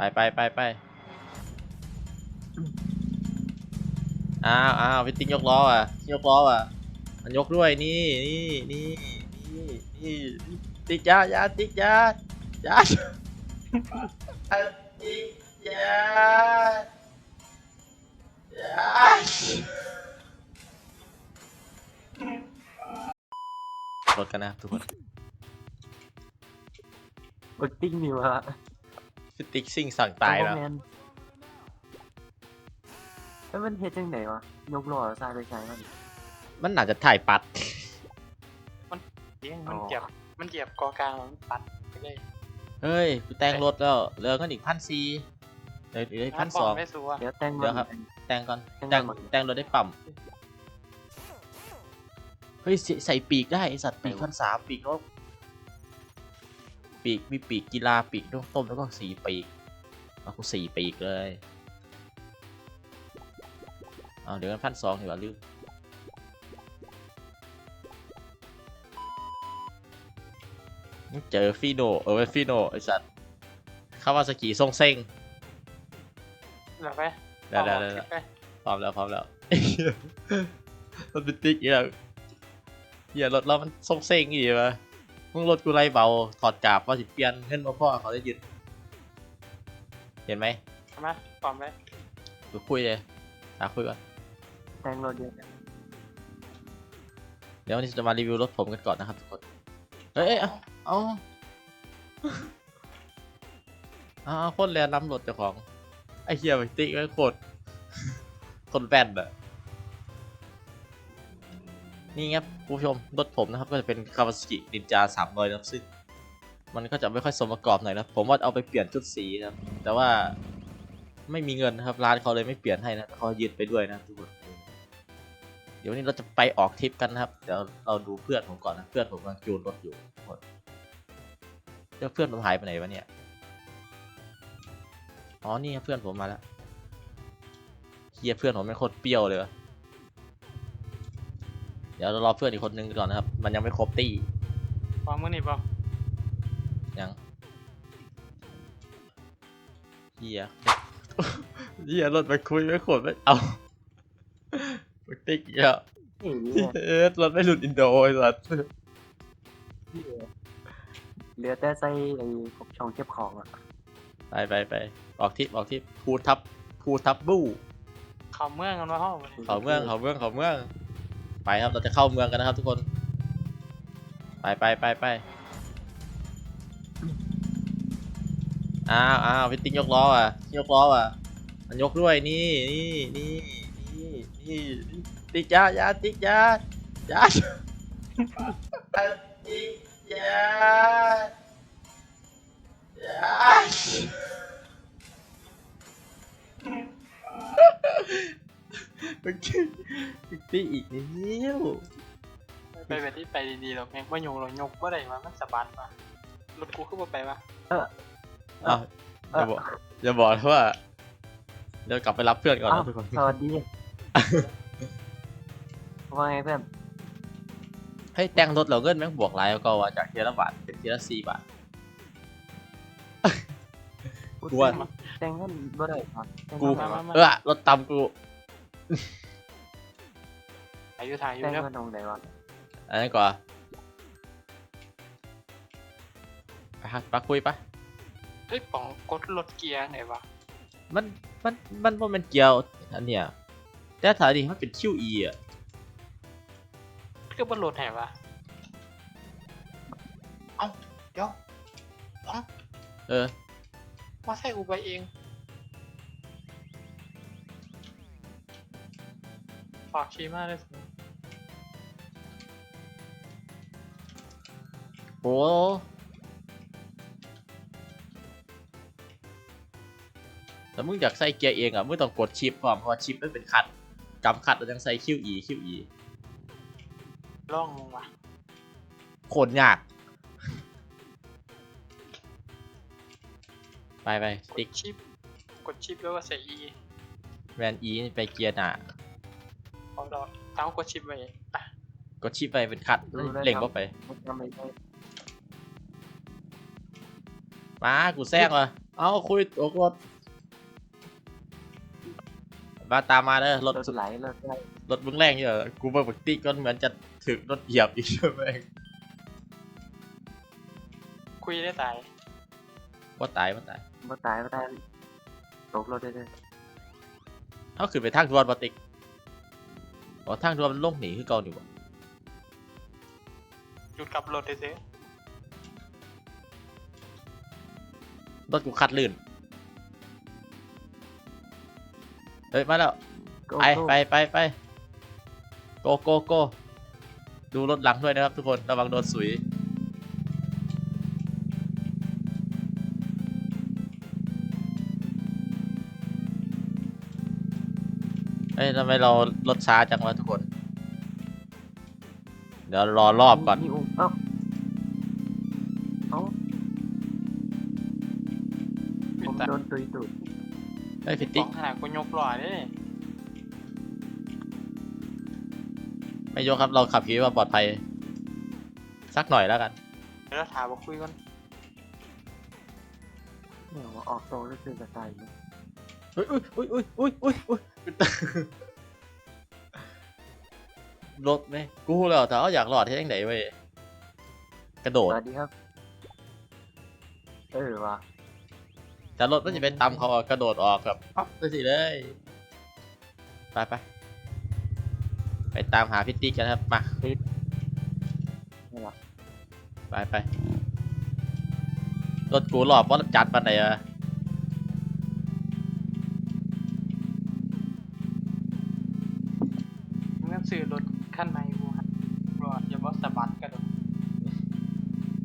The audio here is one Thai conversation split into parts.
ไปไปไปไปอ้าวอ้าวพี่ติ๊กยกล้ออะยกล้ออะ มันยกด้วยนี่นี่นี่นี่นี่ติ๊กยายาติ๊กยายาติ๊กยายารถกันนะทุกคนกดติ้งนิวะ พี่ติ๊กซิ่งสั่งตายแล้วแมนแล้วมันเฮ็ดจังไหนวะ ยกล้อซ้ายไปซ้ายมันมันน่าจะถ่ายปัดเลี้ยงมันอ๋อเหยียบมันเหยียบกอกลางมันปัดไปเลยเฮ้ยกูแต่งรถแล้วเหลือเงินอีกพันสี่เหลือเหลืออีกพันสอง ไม่สัวเดี๋ยวแต่งเดี๋ยวครับ แต่งก่อนแต่แต่งงก่อนแต่งรถได้ปั๊มเฮ้ยใส่ใส่ปีกได้ไอสัตว์ปีกพันสามปีกนก ปีก มีปีกกีฬาปีกนกต้มแล้วก็สี่ปีกเอากูสี่ปีกเลยเอาเดี๋ยวพันสองดีกว่าลืมเจอฟีโนเออฟีโนไอสัตว์คาวาซากิทรงเซ็งเหลือไปได้ได้ได้เอาได้ไปพร้อมแล้วพร้อมแล้วรถเป็นติ๊กอีกแล้วเหี้ยรถเรามันส่งเซ็งอีกวะ มึงรถกูไรเบาถอดกาบว่าสิเปลี่ยนเงินมาพ่อเขาได้ยึดเห็นไหมทำไมปลอมไปกูคุยเลยหาคุยก่อนแต่งรถเยอะเดี๋ยววันนี้จะมารีวิวรถผมกันก่อนนะครับทุกคนเอ้ยเอ้ยเอาเอาเอาเอาโคนแรงนำรถเจ้าของไอ้เหี้ยไปติ๊กไอ้โคตรคนแบนอะ นี่ครับคุณผู้ชมรถผมนะครับก็จะเป็น Kawasaki Ninja 300นะครับซึ่งมันก็จะไม่ค่อยสมประกอบหน่อยนะผมว่าเอาไปเปลี่ยนชุดสีนะแต่ว่าไม่มีเงินนะครับร้านเขาเลยไม่เปลี่ยนให้นะเขายึดไปด้วยนะทุกคนเดี๋ยววันนี้เราจะไปออกทริปกันนะครับเดี๋ยวเราดูเพื่อนผมก่อนนะเพื่อนผมกำลังจูนรถอยู่ทุกคนเดี๋ยวเพื่อนผมหายไปไหนวะเนี่ยอ๋อนี่ครับเพื่อนผมมาแล้วเฮียเพื่อนผมไม่งโคตรเปรี้ยวเลยวะ เดี๋ยวเรารอเพื่อนอีกคนนึงก่อนนะครับ มันยังไม่ครบตี้ปลอมมือนี่ปลอมยังเฮียเฮียรถไปคุยไม่ขดไม่เอาไปติ๊กอีกแล้วนี่เนี่ยเอ๊ะรถไม่หลุดอินโดไอ้สัสเหลือแต่ใส่ไอ้พวกช่องเก็บของอะไปไปไปออกทริปออกทริปภูทับภูทับบู้เขาเมืองกันว่าห้องเขาเมืองเขาเมืองเขาเมือง ไปครับเราจะเข้าเมืองกันนะครับทุกคน ไปไปไปไปอ้าวอ้าวพี่ติ๊กยกล้ออะยกล้ออะมันยกด้วยนี่นี่นี่นี่นี่ติ๊กยายาติ๊กยายาติ๊กยายา ติ๊กติ๊กอีกนิดไปแบบที่ไปดีๆหรอกแม่งว่าโยงเรายกว่าไรมามันสะบัดมารถกูขึ้นมาไปปะอ้าวอย่าบอกอย่าบอกนะว่าเดี๋ยวกลับไปรับเพื่อนก่อนอ้าวนะทุกคนสวัสดีว่าไงเพื่อนให้แต่งรถเราเงินแม่งบวกหลายแล้วก็ว่าจากเทียละบาทเป็นเทียละสี่บาทกวนแต่งกันบ่ได้ครับแต่งกูกันเออรถตำกู อายุถ่ายอยู่แต่งแล้วกันตรงไหนวะอันนั้นก่อนไปฮะปะคุยปะเฮ้ยป๋องกดรถเกียร์ไหนวะมันมันมันว่ามันเกี่ยวอันเนี้ยแต่ถ่ายดิมันเป็น QE อะก็บนรถไหนวะเอ้าเดี๋ยวป๋องเออ มาใส่อูไปเอง ฝากชีมากเลยสิโอ้แต่มึงอยากใส่เกียร์เองอะ มึงต้องกดชิปก่อนเพราะว่าชิปมันเป็นคัดกำคัดเราต้องใส่ QE QE ล่องว่ะโคตรยาก ไปไปกติ๊ดกชิป กดชิปแล้วก็ใส่ E แวนอีไปเกียร์หน้า พอเราตากดชิปไปอะกดชิปไปเป็นคัดเล่งก็ไปมันทำไม่ได้มากูแซงว่ะเอาคุยตกรมาตามมาเด้อรถรถไหลรถไหลรถมึงแรงเยอะกูเบิกปกติก็เหมือนจะถึงรถเหยียบอีกใช่ไหมคุยได้ตายว่าตายว่าตายมาตายมาตายตกรถได้เลยเขาขึ้นไปทางดวนปติก อ๋อทางดวนมันล่มหนีคือเก่าอยู่บ่หยุดกลับรถได้ซื้อรถกูคัดลื่น เฮ้ย มาแล้วโก้ไปโก้ไปไปไปโกโกโกดูรถหลังด้วยนะครับทุกคน ระวังโดนสุย ทำไมเรารถช้าจังวะทุกคน เดี๋ยวรอรอบก่อนมีอุ้มเอ้าเอ้าปิผดมตาโดนตุยตุยเฮ้ยพิขติอก งขนาดกูยกหล่อเด้ไม่ยกครับเราขับขี่มาปลอดภัย สักหน่อยแล้วกัน เดี๋ยวเราถามว่าคุยกันเนี่ยว่าออกโตแล้วคือกระต่ายอยู่อุ้ยอุ้ยอุ้ยอุ้ยอุ้ยอุ้ยอุ้ย รถไหมกูรู้แล้วแต่เขาอยากหลอดที่ไหนเว้ยกระโดสดวัสดีครับ เออว่ะแต่รถมันจะเป็นตามเขาอะกระโดดออกแบบปั๊บไปสิเลย ไปไปไปตามหาพิตตี้กันครับมานี่แหละไปไปรถกูหลอบว่าจัดปันไหนอะ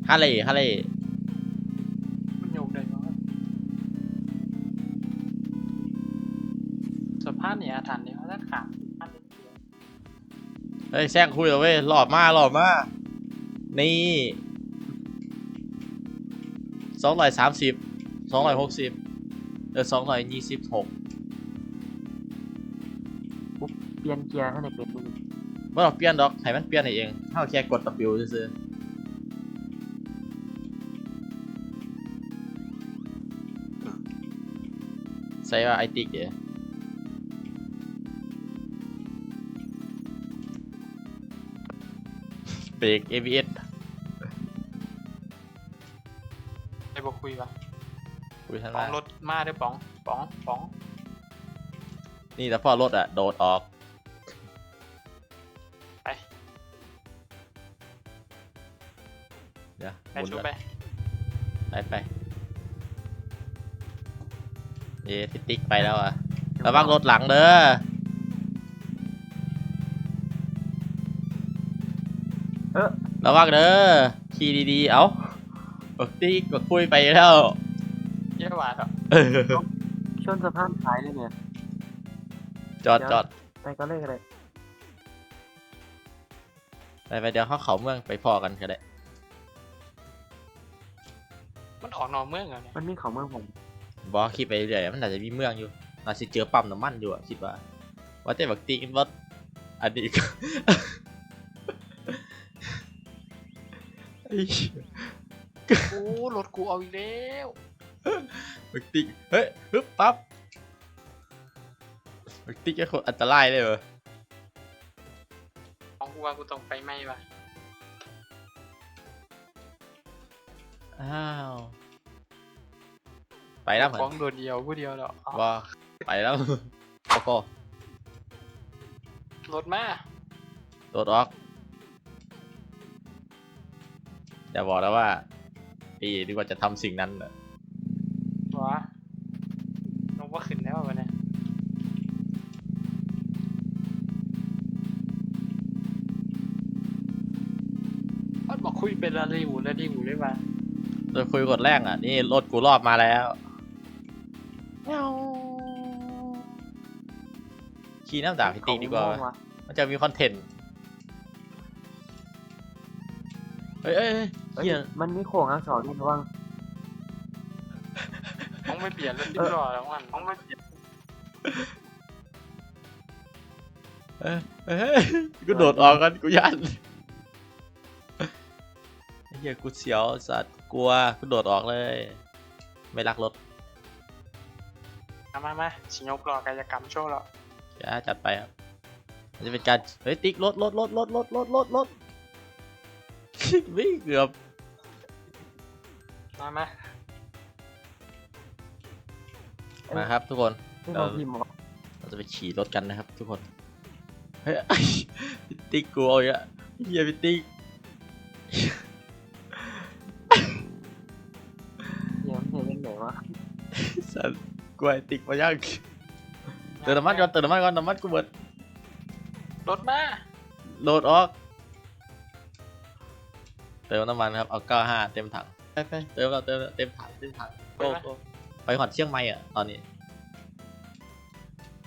ฮาเล่ฮาเล่มันโยกได้เนาะสภาพเนี่ยอาถรรพ์เนี่ยเขาจะขาดอันเดียวเฮ้ยแซงคุยเลยเว้ยหลอบมาหลอบมา นี่สองร้อยสามสิบสองร้อยหกสิบเออสองร้อยยี่สิบหกเปลี่ยนเกียร์ให้ในเป็นดูว่าเราเปลี่ยนดอกให้มันเปลี่ยนให้เองถ้าแค่กดตะปิวซื่อๆ ใส่ว่าไอติกเดี๋ยวเบรก ABS ไอ้บอกคุยปะคุยท่านป๋อว่างรถมาเด้อป๋องป๋องป๋องนี่แต่พ่อรถอะ โดดออกไปเดี๋ยวไปหมุนชูก่อนไป ไปไป เย่ทิติ๊กไปแล้วอะระวังรถหลังเด้อเออระวังเด้อขี่ดีๆ เอ้าปกติก็คุยไปแล้วเยอะกว่าเถอะเออชนสะพานท้ายเลยเนี่ย จอดจอดไปก็เลยก็เลยไปไปเดี๋ยวเขาเขาเมืองไปพอกันก็ได้มันออกนอกเมืองเหรอเนี่ยมันมีของเมืองผม บอกขี่ไปเรื่อยๆมันอาจจะมีเมืองอยู่น่าจะเจอปั๊มน้ำมันอยู่อะคิดว่าว่าแต่บักตีกันว่าอันนี้ก็ไอ้เหี้ยโอ้รถกูเอาอีกแล้วบักติกเฮ้ยฮึบปั๊บบักติกแค่คนอันตรายเลยเหรอของกูว่ากูต้องไปไหมวะอ้าว ไปแล้วเหมือนของโดดเดียวผู้เดียวแล้วเอาว่าไปแล้วโกโก้รถมาโดดออกอย่าบอกนะว่าพี่ดีกว่าจะทำสิ่งนั้นน่ะวะลงว่าขึ้นแล้ววะเนี่ยมันบอกคุยเป็นอะไรอยู่แล้วดีอยู่เลยว่ะโดยคุยกดแรกอะ นี่รถกูรอบมาแล้ว ขี่น้ำด่างพี่ติ๊กดีกว่าของเมืองะมันจะมีคอนเทนต์ เฮ้ยเอ้ยเฮ้ยเอ้ยเฮียมันมีโค้งอักษรนี่ระวังต้องไม่เปลี่ยนรถดิบรอแล้วมันต้องไม่เปลี่ยนเอ้ยเฮ้ยกูโดดออกกันกูยันไอ้เฮียกูเสียวสัตว์กลัวกูโดดออกเลย ไม่รักรถ มามามาสิยกรอกายกรรมโชว์หรอจะจัดไปครับมันจะเป็นการ เฮ้ย ติ๊กรถรถรถรถรถรถรถรถวิ่งเกือบ มามามาครับทุกคนที่เราพิมพ์บอกเราจะไปขี่รถกันนะครับ ทุกคน เฮ้ยพี่ติ๊กกลัวอีกอะเฮียพี่ติ๊ก กลัวไอ้ติ๊กมายังเติมน้ำมันก่อนเติมน้ำมันก่อนน้ำมันกูหมดรถมาโหลดออก เติมน้ำมันครับ เอา95เต็มถัง ไปไปเติมแล้วเติมแล้วเต็มถังเต็มถังโก้โก้ไปหอดเชียงใหม่อะตอนนี้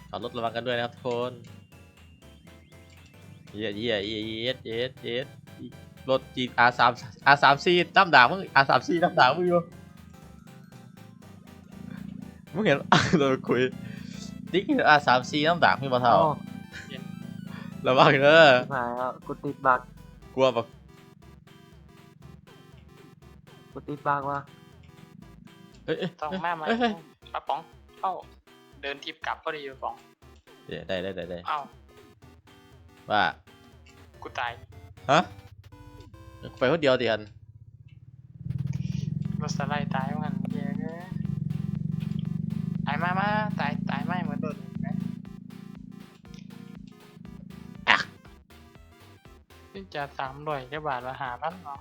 ขับรถระวังกันด้วยนะครับทุกคนเยี่ยเยี่ยเยี่ยเยี่ยเยี่ยเยี่ยรถจีอาสามอาสามซีตั้มด่างมึงอาสามซีตั้มด่างมึงอยู่ มึงเห็น เราคุยติ๊กอาสามซีตั้มด่างมึงมาเท่าอ๋อระวังเด้อมาแล้วกูติดบักกลัวแบบกูติดบักวะเอ้ยเอ้ยต้องมามาเอ้ยเอ้ยป้าป๋องเอ้าเดินทิปกลับพอดีอยู่ป๋องเดี๋ยวได้ได้ได้ได้เอ้าว่ากูตายฮะไปคนเดียวเดียนรถสไลด์ตายว่างั้นเย้ จะสามร้อยแค่บาทละหาพันเนาะ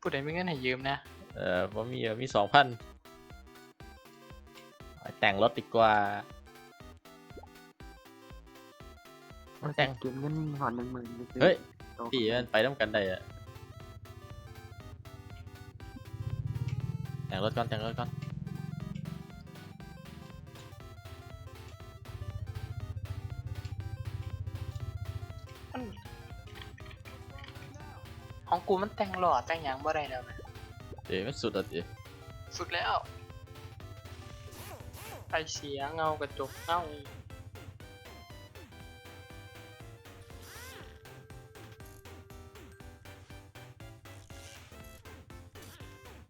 ผู้ใดไม่เงินให้ยืมนะเออผมมีมีสองพันแต่งรถดีกว่ามันแต่งเก็บเงินหอนหนึ่งหมื่นไปซื้อเฮ้ยโต๊ะพี่มันไปน้ำกันได้อะแต่งรถก่อนแต่งรถก่อนมัน ของกูมันแต่งหล่อแต่งหยังบ่ได้แล้วนะเดี๋ยวมันสุดอะดิสุดแล้วไฟเสียเงากระจกเงา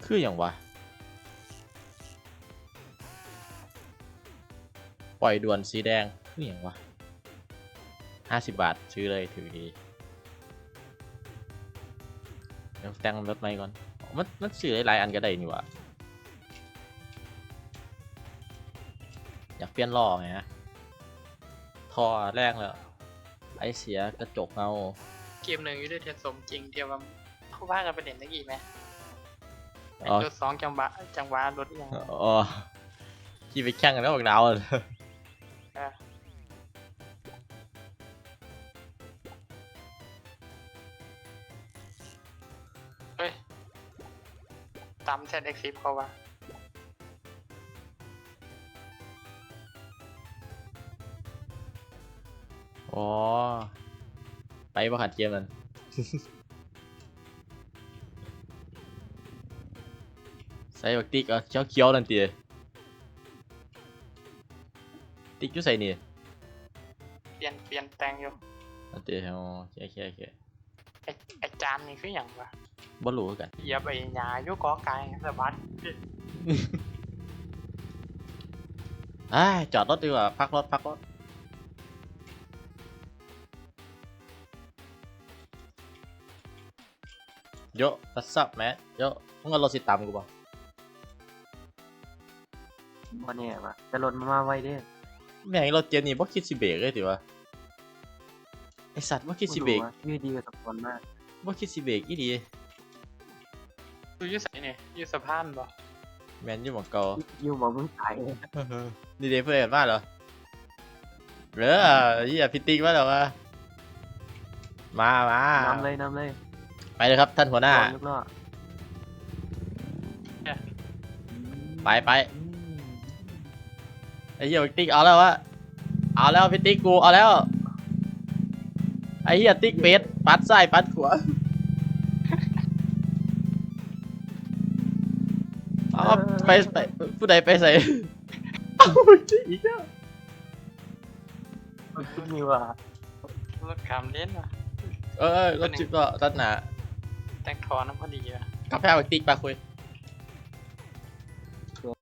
คืออย่างวะ ปล่อยด่วนสีแดง คืออย่างวะห้าสิบบาท ซื้อเลยถือดี ดี๋ยวแต่งรถใหม่ก่อน มันมันซื้อหลายๆอันก็ได้นี่หวะอยากเปลี่ยนล้อไงฮะท่อแรกแล้วไอเสียกระจกเงาเกมหนึ่งอยู่ด้วยเทียนสมจริงเทียบว่าเขาว่ากันไปเด่นตะกี้ไหมไอ้อ๋อรถสองจังหวะจังหวะรถยังอ๋อขี่ไปแข่งกันแล้วบอกดาวอะเตามแซดเอ็กซิฟเขาว่าอ๋อ ไปประขัดเกมนั้นใส่บักติ๊กเอาเขียวเขียวๆนั่นตีติ๊กอยู่ใส่นี่ เปลี่ยนเปลี่ยนแต่งอยู่นั่นตีอ๋อโอเคโอเคโอเค ไอ้ไอ้จานนี่คืออย่างวะบ่รู้คือกัน เหยียบไอ้หญ้าอยู่กอไก่สะบัดอ้ายจอดรถดีกว่าพักรถพักรถโยตัดซับแมโยมึงเอารถสิตามกูบ่วันนี้วะแต่รถมันมาไวเด้แม่งรถเจนนี่บ่คิดสิเบรกเลยติวะ ไอสัตว์บ่คิดสิเบรกยืดดีกับสปอนมากบ่คิดสิเบรกอีดีดูอยูใส่เนี่ยอยูสะพานบ่แมนอยู่หมองเก่ายูบอกมึงตายนี่เดเพื่อนมาเหรอเด้อเหี้ยพิติกมาเหรอวะมามาน้ำเลยน้ำเลย ไปเลยครับท่านหัวหน้าลูกล้อไปไปไอ้เหี้ยพิติกเอาแล้ววะ เอาแล้วพิติกกูเอาแล้ว ไอ้เหี้ยติ๊กเป็ดปัดซ้ายปัดขวาเอาไปไปผู้ใดไปใส่เอาอีกแล้วมันคิดมีว่ะรถขามเล่นว่ะเออเออรถจิ๊บก็ตัดหนาแต่งทอน้ำพอดีอะกาแฟเอาติ๊กไปคุย